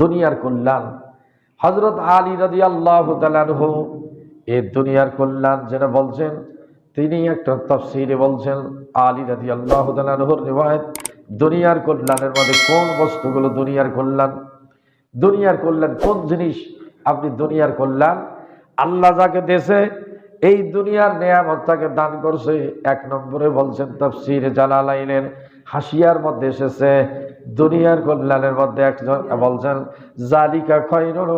দুনিয়ার কল্যাণ। হজরত আলী রাজি আল্লাহ তালানহ এ দুনিয়ার কল্যাণ যেটা বলছেন, তিনি একটা তফসিরে বলছেন, আলী রাজি আল্লাহ তালানহর রিবায়ত দুনিয়ার কল্যাণের মধ্যে কোন বস্তুগুলো দুনিয়ার কল্যাণ? দুনিয়ার কল্যাণ কোন জিনিস? আপনি দুনিয়ার কল্যাণ আল্লাহ যাকে দেশে এই দুনিয়ার নেয়ামত তাকে দান করছে। এক নম্বরে বলছেন, তফসির জালালাইনের হাসিয়ার মধ্যে এসেছে দুনিয়ার কল্যাণের মধ্যে একজন বলছেন, জালিকা খৈরুল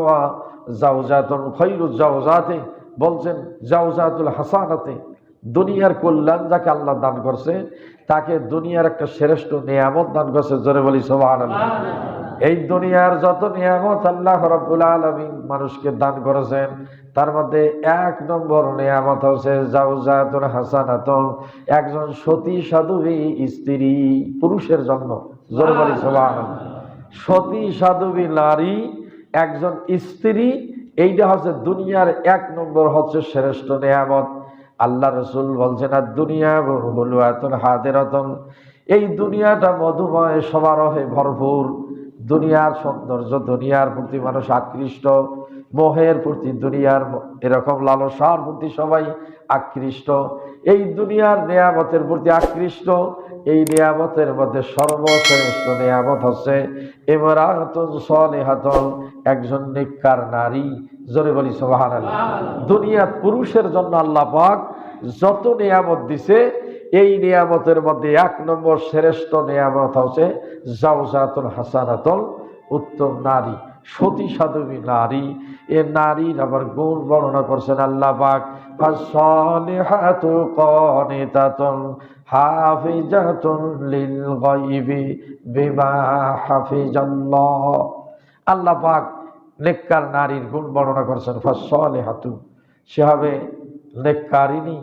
জাউজাতুল খৈরু জাউজাতে বলছেন জাউজাতুল হাসানাতে, দুনিয়ার কল্যাণ যাকে আল্লাহ দান করছে, তাকে দুনিয়ার একটা শ্রেষ্ঠ নিয়ামত দান করছে। জোরে বলি সোহান এই দুনিয়ার যত নিয়ামত আল্লাহ রব্বুল আলমিন মানুষকে দান করেছেন, তার মধ্যে এক নম্বর নিয়ামত হচ্ছে জাউজাতুল হাসানাতুল একজন সতী সাধুবী স্ত্রী পুরুষের জন্য। সতী সাধুবী নারী, একজন স্ত্রী, এইটা হচ্ছে দুনিয়ার এক নম্বর হচ্ছে শ্রেষ্ঠ নিয়ামত। আল্লাহ রসুল বলছেন আর দুনিয়া বলুয়াতন হাতেরতন এই দুনিয়াটা মধুময়, সমারোহে ভরপুর। দুনিয়ার সৌন্দর্য দুনিয়ার প্রতি মানুষ আকৃষ্ট। মোহের প্রতি দুনিয়ার এরকম লালসার প্রতি সবাই আকৃষ্ট। এই দুনিয়ার নিয়ামতের প্রতি আকৃষ্ট। এই নিয়ামতের মধ্যে সর্বশ্রেষ্ঠ নিয়ামত হচ্ছে সলেহাতন একজন নিকার নারী। জোরে বলি সোহান দুনিয়ার পুরুষের জন্য আল্লাহ পাক যত নিয়ামত দিছে এই নিয়ামতের মধ্যে এক নম্বর শ্রেষ্ঠ নিয়ামত হচ্ছে জাউজাতুল হাসানাতল উত্তম নারী। সতী সাধবী নারী। এ নারীর আবার গুণ বর্ণনা করছেন আল্লাহ পাক। আল্লাহ পাক নেককার নারীর গুণ বর্ণনা করছেন ফাসলিহাতু সে হবে নেককারিনী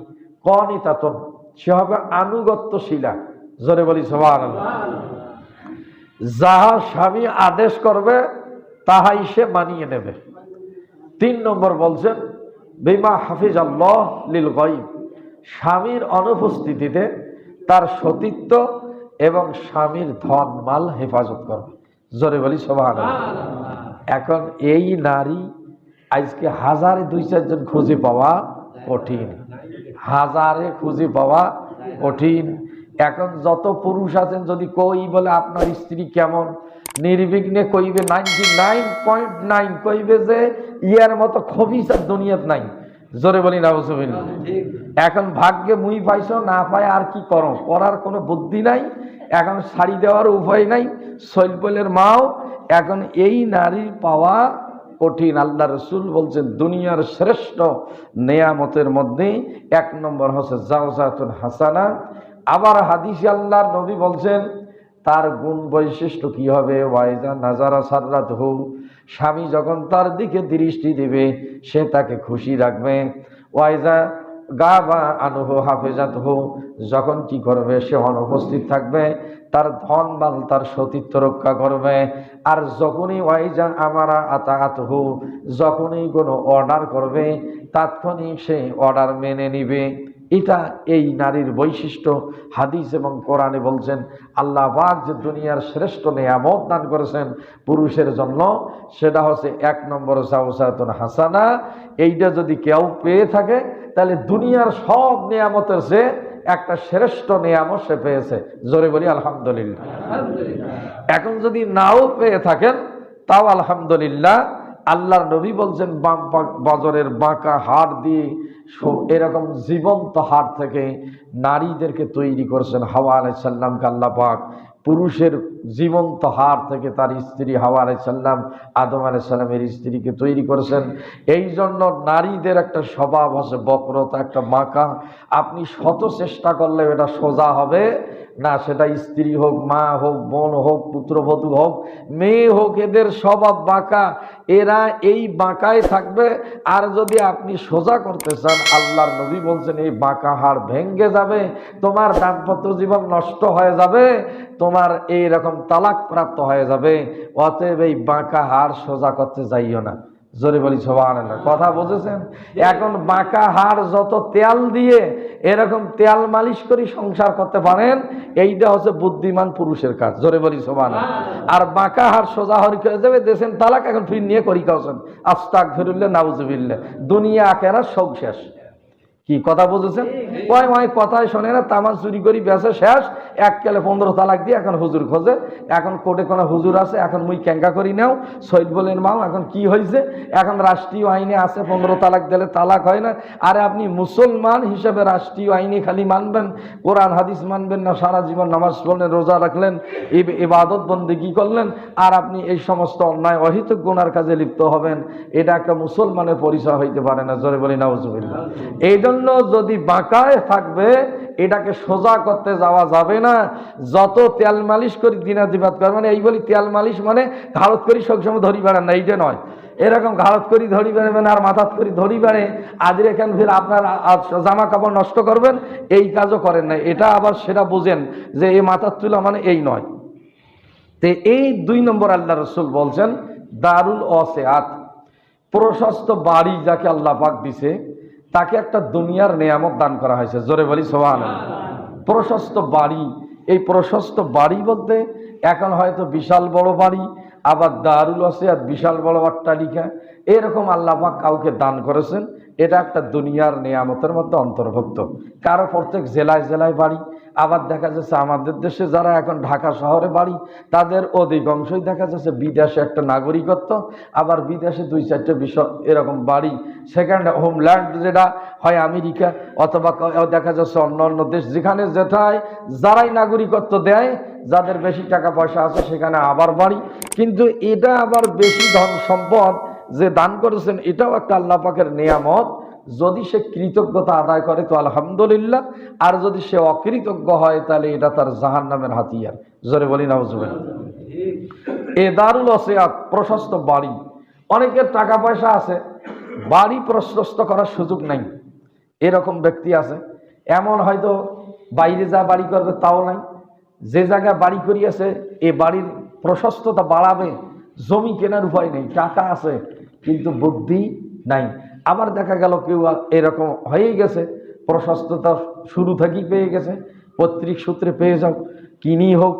কনিতাতুন। সে হবে আনুগত্যশীলা। জোরে বলি সবার যাহা স্বামী আদেশ করবে তাহাই সে মানিয়ে নেবে। তিন নম্বর বলছেন বিমা হাফিজ আল্লাহ লিল গইব স্বামীর অনুপস্থিতিতে তার সতীত্ব এবং স্বামীর ধন মাল হেফাজত করবে। জোরে বলি সবার এখন এই নারী আজকে হাজারে দুই চারজন খুঁজে পাওয়া কঠিন। হাজারে খুঁজে পাওয়া কঠিন। এখন যত পুরুষ আছেন যদি কই বলে আপনার স্ত্রী কেমন? নির্বিঘ্নে কইবে নাইনটি নাইন পয়েন্ট নাইন কইবে যে ইয়ার মতো খবিসার দুনিয়াত নাই। জোরে বলি না এখন ভাগ্যে মুই পাইছো না পায় আর কি করো? করার কোনো বুদ্ধি নাই এখন শাড়ি দেওয়ার উপায় নাই শৈলপলের মাও এখন এই নারীর পাওয়া কঠিন। আল্লাহ রসুল বলছেন দুনিয়ার শ্রেষ্ঠ নেয়ামতের মধ্যে এক নম্বর হচ্ছে জাওজাতুল হাসানা। আবার হাদিস আল্লাহর নবী বলছেন তার গুণ বৈশিষ্ট্য কি হবে? ওয়াইজা নাজারা সাররাত হু স্বামী যখন তার দিকে দৃষ্টি দেবে, সে তাকে খুশি রাখবে। ওয়াইজা গা বা আনুহ হাফেজাত হু যখন কি করবে? সে অনুপস্থিত থাকবে। তার ধন বাল তার সতীত্ব রক্ষা করবে। আর যখনই ওয়াইজা আমারা আতাহাত হু যখনই কোনো অর্ডার করবে, তাৎক্ষণিক সে অর্ডার মেনে নিবে। এটা এই নারীর বৈশিষ্ট্য। হাদিস এবং কোরআনে বলছেন, আল্লাহ পাক যে দুনিয়ার শ্রেষ্ঠ নিয়ামত দান করেছেন পুরুষের জন্য, সেটা হচ্ছে এক নম্বর সাউসাতুন হাসানা। এইটা যদি কেউ পেয়ে থাকে, তাহলে দুনিয়ার সব নিয়ামতের সে একটা শ্রেষ্ঠ নিয়ামত সে পেয়েছে। জোরে বলি, আলহামদুলিল্লাহ। এখন যদি নাও পেয়ে থাকেন, তাও আলহামদুলিল্লাহ। আল্লাহর নবী বলছেন বাজারের বাঁকা হাড় দিয়ে এরকম জীবন্ত হাড় থেকে নারীদেরকে তৈরি করেছেন হাওয়া আলাইসাল্লামকে আল্লাহ পাক। পুরুষের জীবন্ত হাড় থেকে তার স্ত্রী হাওয়া আলাইসাল্লাম আদম আলাইসাল্লামের স্ত্রীকে তৈরি করেছেন। এই জন্য নারীদের একটা স্বভাব আছে বক্রতা, একটা বাঁকা। আপনি শত চেষ্টা করলে এটা সোজা হবে। না, সেটা স্ত্রী হোক, মা হোক, বোন হোক, পুত্রবধূ হোক, মেয়ে হোক, এদের স্বভাব বাঁকা। এরা এই বাঁকায় থাকবে। আর যদি আপনি সোজা করতে চান, আল্লাহর নবী বলছেন, এই বাঁকা হাড় ভেঙ্গে যাবে, তোমার দাম্পত্য জীবন নষ্ট হয়ে যাবে, তোমার এই রকম তালাক প্রাপ্ত হয়ে যাবে, অতএব এই বাঁকা হাড় সোজা করতে যাইও না। জোরে বলি সবান কথা বুঝেছেন? এখন বাঁকা হাড় যত তেল দিয়ে এরকম তেল মালিশ করে সংসার করতে পারেন, এইটা হচ্ছে বুদ্ধিমান পুরুষের কাজ। জোরে বলি সবান আর বাঁকা হাড় সোজা হরি করে যাবে দেশেন তালাক এখন ফির নিয়ে করি কাউছেন। আস্তাক ফিরুল্লে নাউজবিল্লে দুনিয়া আখেরা সব শেষ। কি কথা বুঝেছেন ওই ওই কথাই শোনে না, তামাজ চুরি করি বেসে শেষ, এক কেলে পনেরো তালাক দিয়ে এখন হুজুর খোঁজে, এখন কোর্টে কোনো হুজুর আছে, এখন মুই ক্যাঙ্কা করি নাও সৈদ বলেন মাও, এখন কি হয়েছে এখন রাষ্ট্রীয় আইনে আছে, পনেরো তালাক দিলে তালাক হয় না। আরে আপনি মুসলমান হিসেবে রাষ্ট্রীয় আইনে খালি মানবেন, কোরআন, হাদিস মানবেন না, সারা জীবন নামাজ পড়লেন, রোজা রাখলেন, ইব- ইবাদত বন্দিগি করলেন? আর আপনি এই সমস্ত অন্যায় অহিত গুনার কাজে লিপ্ত হবেন, এটা একটা মুসলমানের পরিচয় হইতে পারে না, জোরে বলি, নাউজুবিল্লাহ। এই জন্য যদি বাঁকায় থাকবে, এটাকে সোজা করতে যাওয়া যাবে না। যত তেল মালিশ করি দিনাদিবাদ করে মানে এই বলি তেল মালিশ মানে ঘাড়ত করি সবসময় ধরি বেড়ান না, এইটা নয়। এরকম ঘাড়ত করি ধরি বেড়াবেন আর মাথাত করি ধরি বেড়ে আজরে এখান ফির আপনার জামা কাপড় নষ্ট করবেন, এই কাজও করেন না। এটা আবার সেটা বুঝেন যে এই মাথার তুলা মানে এই নয়। তে এই দুই নম্বর আল্লাহ রসুল বলছেন, দারুল অসেয়াত প্রশস্ত বাড়ি যাকে আল্লাহ পাক দিছে তাকে একটা দুনিয়ার নেয়ামত দান করা হয়েছে। জোরে বলি সোহান প্রশস্ত বাড়ি। এই প্রশস্ত বাড়ি বলতে এখন হয়তো বিশাল বড় বাড়ি, আবার দারুল আছে আর বিশাল বড় অট্টালিকা। এরকম আল্লাপাক কাউকে দান করেছেন। এটা একটা দুনিয়ার নিয়ামতের মধ্যে অন্তর্ভুক্ত। কারও প্রত্যেক জেলায় জেলায় বাড়ি। আবার দেখা যাচ্ছে আমাদের দেশে যারা এখন ঢাকা শহরে বাড়ি, তাদের অধিকাংশই দেখা যাচ্ছে বিদেশে একটা নাগরিকত্ব, আবার বিদেশে দুই চারটে বিষয় এরকম বাড়ি সেকেন্ড হোমল্যান্ড যেটা হয় আমেরিকা, অথবা দেখা যাচ্ছে অন্য অন্য দেশ, যেখানে যেটায় যারাই নাগরিকত্ব দেয়, যাদের বেশি টাকা পয়সা আছে সেখানে আবার বাড়ি। কিন্তু এটা আবার বেশি ধন সম্পদ যে দান করেছেন, এটাও একটা আল্লাহ পাকের নিয়ামত। যদি সে কৃতজ্ঞতা আদায় করে, তো আলহামদুলিল্লাহ। আর যদি সে অকৃতজ্ঞ হয়, তাহলে এটা তার জাহান নামের হাতিয়ার। জোরে বলি না এ দারুল অসিয়াত প্রশস্ত বাড়ি। অনেকের টাকা পয়সা আছে, বাড়ি প্রশস্ত করার সুযোগ নাই। এরকম ব্যক্তি আছে। এমন হয়তো বাইরে যা বাড়ি করবে, তাও নাই। যে জায়গায় বাড়ি করিয়াছে, এ বাড়ির প্রশস্ততা বাড়াবে, জমি কেনার উপায় নেই, টাকা আছে, কিন্তু বুদ্ধি নাই। আবার দেখা গেল কেউ এরকম হয়েই গেছে, প্রশস্ততা শুরু থেকেই পেয়ে গেছে, পৈতৃক সূত্রে পেয়ে যাও কিনি হোক,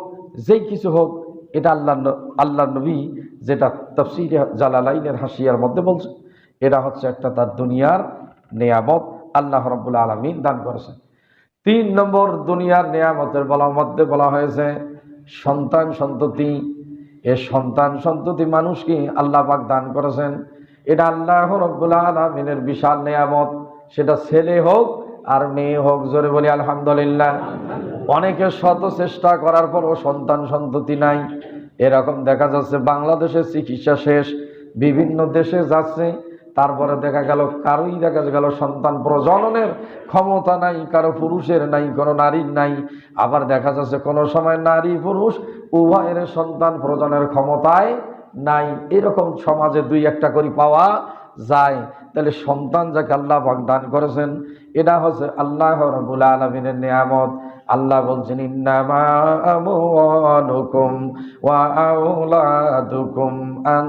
যেই কিছু হোক, এটা আল্লাহ আল্লাহ নবী যেটা তফসির জালালাইনের হাসিয়ার মধ্যে বলছে, এটা হচ্ছে একটা তার দুনিয়ার নেয়ামত আল্লাহ রব্বুল আলমিন দান করেছে তিন নম্বর দুনিয়ার নেয়ামতের বলা মধ্যে বলা হয়েছে, সন্তান সন্ততি, এ সন্তান সন্ততি মানুষকে আল্লাহ পাক দান করেছেন এটা আল্লাহ রব্বুল আলমিনের বিশাল নেয়ামত। সেটা ছেলে হোক আর মেয়ে হোক, জোরে বলি আলহামদুলিল্লাহ। অনেকে শত চেষ্টা করার পরও সন্তান সন্ততি নাই। এরকম দেখা যাচ্ছে বাংলাদেশের চিকিৎসা শেষ, বিভিন্ন দেশে যাচ্ছে, তারপরে দেখা গেল কারোই দেখা গেল সন্তান প্রজননের ক্ষমতা নাই, কারও পুরুষের নাই, কোনো নারীর নাই। আবার দেখা যাচ্ছে কোনো সময় নারী পুরুষ উভয়ের সন্তান প্রজনের ক্ষমতায় নাই। এরকম সমাজে দুই একটা করে পাওয়া যায়। তাহলে সন্তান যাকে আল্লাহ পাক দান করেছেন, এটা হচ্ছে আল্লাহ রবুল আলমিনের নিয়ামত। আল্লাহ বলছেন ওয়া আন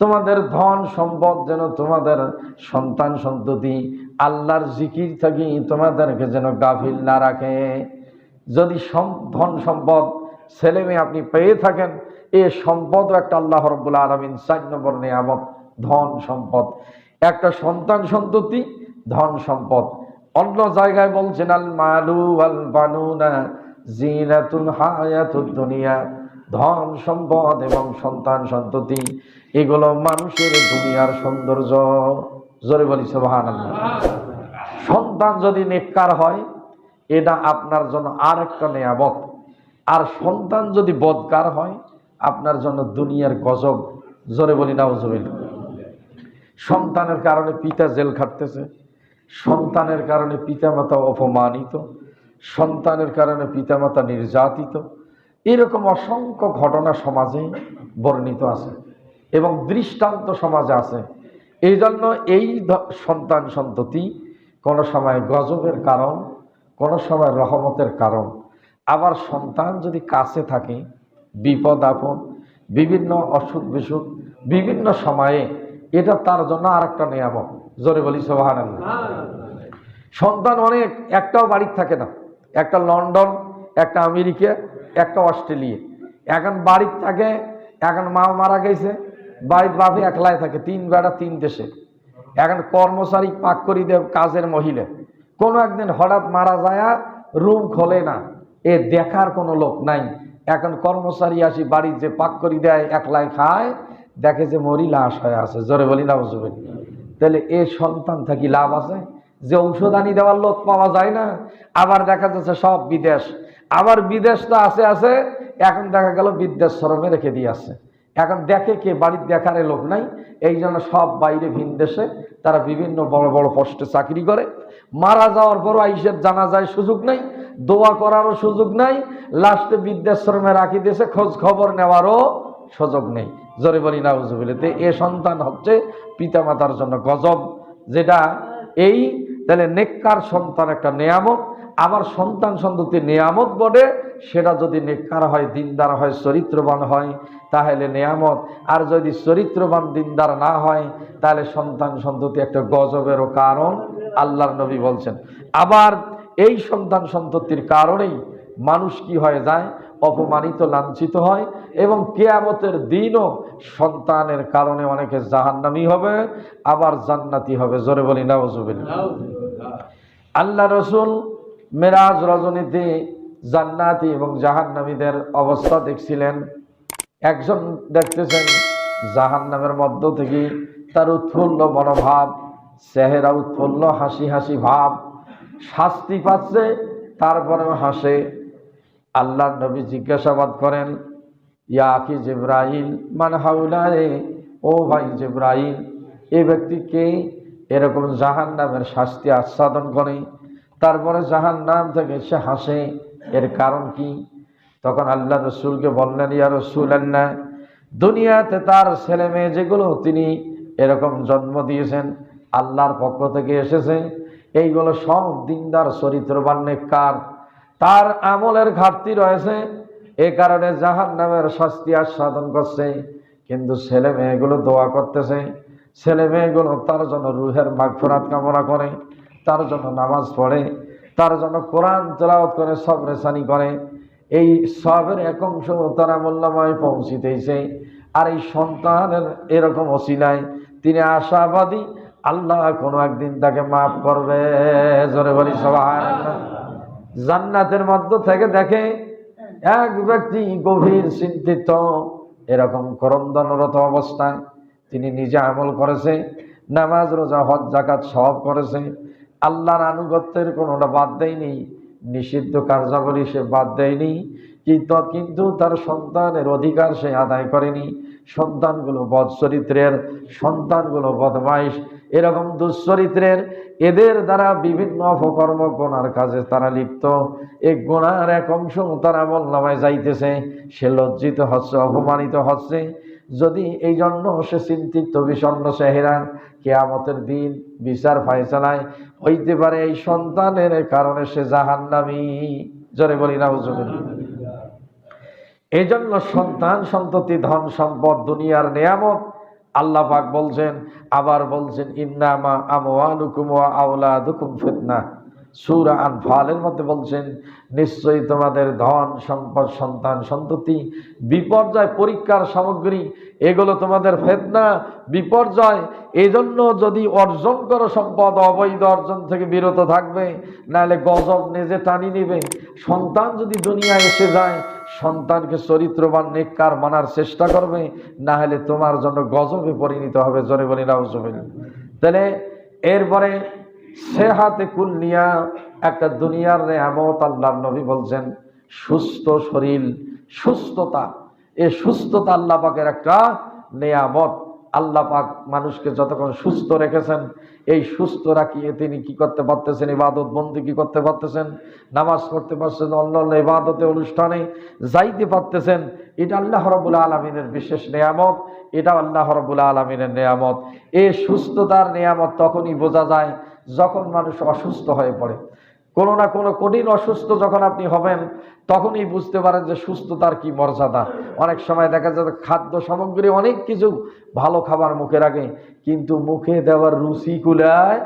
তোমাদের ধন সম্পদ যেন তোমাদের সন্তান সন্ততি আল্লাহর জিকির থাকি তোমাদেরকে যেন গাফিল না রাখে। যদি ধন সম্পদ ছেলে মেয়ে আপনি পেয়ে থাকেন, এ সম্পদও একটা আল্লাহ রব্বুল আলমিন চার নম্বর নিয়ামত, ধন সম্পদ। একটা সন্তান সন্ততি, ধন সম্পদ। অন্য জায়গায় বলছেন, আল মালু আল বানুনা জিনাতুল হায়াতুদ দুনিয়া। ধন সম্পদ এবং সন্তান সন্ততি, এগুলো মানুষের দুনিয়ার সৌন্দর্য। জোরে বলি সোহান সন্তান যদি নেককার হয়, এটা আপনার জন্য আর একটা নেয়ামত। আর সন্তান যদি বদকার হয়, আপনার জন্য দুনিয়ার গজব। জোরে বলি না সন্তানের কারণে পিতা জেল খাটতেছে, সন্তানের কারণে পিতামাতা অপমানিত, সন্তানের কারণে পিতামাতা নির্যাতিত। এরকম অসংখ্য ঘটনা সমাজে বর্ণিত আছে এবং দৃষ্টান্ত সমাজে আছে। এই জন্য এই সন্তান সন্ততি কোনো সময় গজবের কারণ, কোনো সময় রহমতের কারণ। আবার সন্তান যদি কাছে থাকে, বিপদ আপদ, বিভিন্ন অসুখ বিসুখ, বিভিন্ন সময়ে এটা তার জন্য আর একটা নিয়ামক জোরে বলি সোহান সন্তান অনেক, একটাও বাড়ির থাকে না। একটা লন্ডন, একটা আমেরিকা, একটা অস্ট্রেলিয়া। এখন বাড়ির থাকে, এখন মা মারা গেছে, বাড়ির বাপে একলাই থাকে, তিন বেড়া, তিন দেশে। এখন কর্মচারী পাক করি দেব কাজের মহিলা। কোনো একদিন হঠাৎ মারা যায় রুম খোলে না। এ দেখার কোনো লোক নাই। এখন কর্মচারী আসি, বাড়ির যে পাক করি দেয়, একলাই খায়, দেখে যে মরি লাশ হয়ে আছে। জোরে বলি না বুঝবেন তাহলে এ সন্তান থাকি লাভ আছে? যে ঔষধ আনি দেওয়ার লোক পাওয়া যায় না। আবার দেখা যাচ্ছে সব বিদেশ। আবার বিদেশ তো আছে আছে। এখন দেখা গেল বৃদ্ধাশ্রমে রেখে দিয়ে আসছে এখন দেখে কে বাড়ির দেখারে লোক নাই। এই জন্য সব বাইরে ভিন দেশে তারা বিভিন্ন বড় বড় পোস্টে চাকরি করে। মারা যাওয়ার পরও আইসের জানা যায় সুযোগ নেই। দোয়া করারও সুযোগ নাই লাস্টে বৃদ্ধাশ্রমে রাখি দিয়েছে, খোঁজ খবর নেওয়ারও সুযোগ নেই। জোরে বলি না বুঝবিলেতে এ সন্তান হচ্ছে পিতামাতার জন্য গজব, যেটা এই, তাহলে নেককার সন্তান একটা নেয়ামত আমার সন্তান সন্ততি নেয়ামত বটে, সেটা যদি নেককার হয়, দিনদার হয়, চরিত্রবান হয়, তাহলে নেয়ামত। আর যদি চরিত্রবান, দিনদার না হয়, তাহলে সন্তান সন্ততি একটা গজবেরও কারণ, আল্লাহর নবী বলছেন। আবার এই সন্তান সন্ততির কারণেই মানুষ কি হয়ে যায়? অপমানিত, লাঞ্ছিত হয় এবং কেয়ামতের দিনও সন্তানের কারণে অনেকে জাহান্নামি হবে, আবার জান্নাতি হবে। জোরে বলি, নাউজুবিল্লাহ। আল্লাহ রসুল মেরাজ রজনীতে জান্নাতি এবং জাহান্নামীদের অবস্থা দেখছিলেন। একজন দেখতেছেন জাহান্নামের মধ্য থেকে তার উৎফুল্ল মনোভাব, চেহারা উৎফুল্ল, হাসি হাসি ভাব। শাস্তি পাচ্ছে, তারপরেও হাসে। আল্লাহ নবী জিজ্ঞাসাবাদ করেন, ইয়া কি জিব্রাইল, মান হাউলারে ও ভাই জিব্রাইল, এ ব্যক্তিকে এরকম জাহান নামের শাস্তি আস্বাদন করে। তারপরে জাহান নাম থেকে সে হাসে। এর কারণ কি? তখন আল্লাহ রসুলকে বললেন, ইয়া রসুল আল্লাহ দুনিয়াতে তার ছেলে মেয়ে যেগুলো, তিনি এরকম জন্ম দিয়েছেন, আল্লাহর পক্ষ থেকে এসেছে এইগুলো সব দিনদার চরিত্রবান নেককার তার আমলের ঘাটতি রয়েছে। এ কারণে জাহান নামের শাস্তি আস্বাদন করছে। কিন্তু ছেলে মেয়েগুলো দোয়া করতেছে। ছেলে মেয়েগুলো তার জন্য রুহের মাগফরাত কামনা করে, তার জন্য নামাজ পড়ে, তার জন্য কোরআন তেলাওয়াত করে সব রেসানি করে। এই সবের এক অংশ তারা মূল্যময় পৌঁছিতেছে। আর এই সন্তানের এরকম অসিলায় তিনি আশাবাদী আল্লাহ কোনো একদিন তাকে মাফ করবে। জোরে বলি সবাই জান্নাতের মধ্য থেকে দেখে এক ব্যক্তি গভীর চিন্তিত, এরকম করন্দনরত অবস্থায় তিনি নিজে আমল করেছে, নামাজ, রোজা, হজ জাকাত সব করেছে। আল্লাহর আনুগত্যের কোনোটা বাদ দেয়নি, নিষিদ্ধ কার্যাবলী সে বাদ দেয়নি, কিন্তু কিন্তু তার সন্তানের অধিকার সে আদায় করেনি। সন্তানগুলো বদ চরিত্রের সন্তানগুলো বদমাইশ এরকম দুশ্চরিত্রের এদের দ্বারা বিভিন্ন অপকর্ম গোনার কাজে তারা লিপ্ত। এই গোনার এক অংশ তার আমল নামায় যাইতেছে, সে লজ্জিত হচ্ছে, অপমানিত হচ্ছে। যদি এই জন্য সে চিন্তিত বিষণ্ন চেহারা কেয়ামতের দিন বিচার ফায়সালায় হইতে পারে, এই সন্তানের কারণে সে জাহান্নামি। জোরে বলি না এই জন্য সন্তান, সন্ততি, ধন, সম্পদ, দুনিয়ার নেয়ামত আল্লাহ পাক বলছেন, আবার বলছেন, ইন্নামা আমওয়ালুকুম ওয়া আওলাদুকুম ফিতনা। সূরা আনফালের মধ্যে বলছেন, নিশ্চয়ই তোমাদের ধন, সম্পদ, সন্তান, সন্ততি, বিপর্যয় পরীক্ষার সামগ্রী, এগুলো তোমাদের ফেতনা, বিপর্যয়। এই জন্য যদি অর্জন করো সম্পদ, অবৈধ অর্জন থেকে বিরত থাকবে, নাহলে গজব নিজে টানি নিবে। সন্তান যদি দুনিয়া এসে যায় সন্তানকে চরিত্রবান নেককার মানার চেষ্টা করবে, না হলে তোমার জন্য গজবে পরিণত হবে। জোরে বলি নাউজবিল তাহলে এরপরে সে সেহাতে নিয়া একটা দুনিয়ার রেহামত আল্লাহ নবী বলছেন, সুস্থ শরীর, সুস্থতা। এ সুস্থতা আল্লাহ পাকের একটা নেয়ামত। আল্লাহ পাক মানুষকে যতক্ষণ সুস্থ রেখেছেন, এই সুস্থ রাখিয়ে তিনি কি করতে পারতেছেন? ইবাদত বন্দি কি করতে পারতেছেন? নামাজ পড়তে পারছেন অন্য অন্য ইবাদতে, অনুষ্ঠানে যাইতে পারতেছেন। এটা আল্লাহ রবুল আলমিনের বিশেষ নেয়ামত। এটা আল্লাহ রবুল আলমিনের নেয়ামত। এই সুস্থতার নেয়ামত তখনই বোঝা যায় যখন মানুষ অসুস্থ হয়ে পড়ে। কোনো না কোনো কঠিন অসুস্থ যখন আপনি হবেন, তখনই বুঝতে পারেন যে সুস্থতার কি মর্যাদা। অনেক সময় দেখা যায় খাদ্য সামগ্রী অনেক কিছু ভালো খাবার মুখে রাখে, কিন্তু মুখে দেওয়ার রুচি কুলায়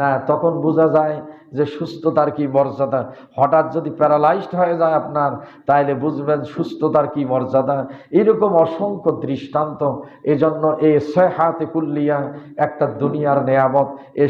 না। তখন বোঝা যায় যে সুস্থতার কি মর্যাদা। হঠাৎ যদি প্যারালাইজড হয়ে যায় আপনার, তাইলে বুঝবেন সুস্থতার কি মর্যাদা। এরকম অসংখ্য দৃষ্টান্ত। এজন্য এ ছয় হাতে কুল্লিয়া একটা দুনিয়ার নেয়ামত, এ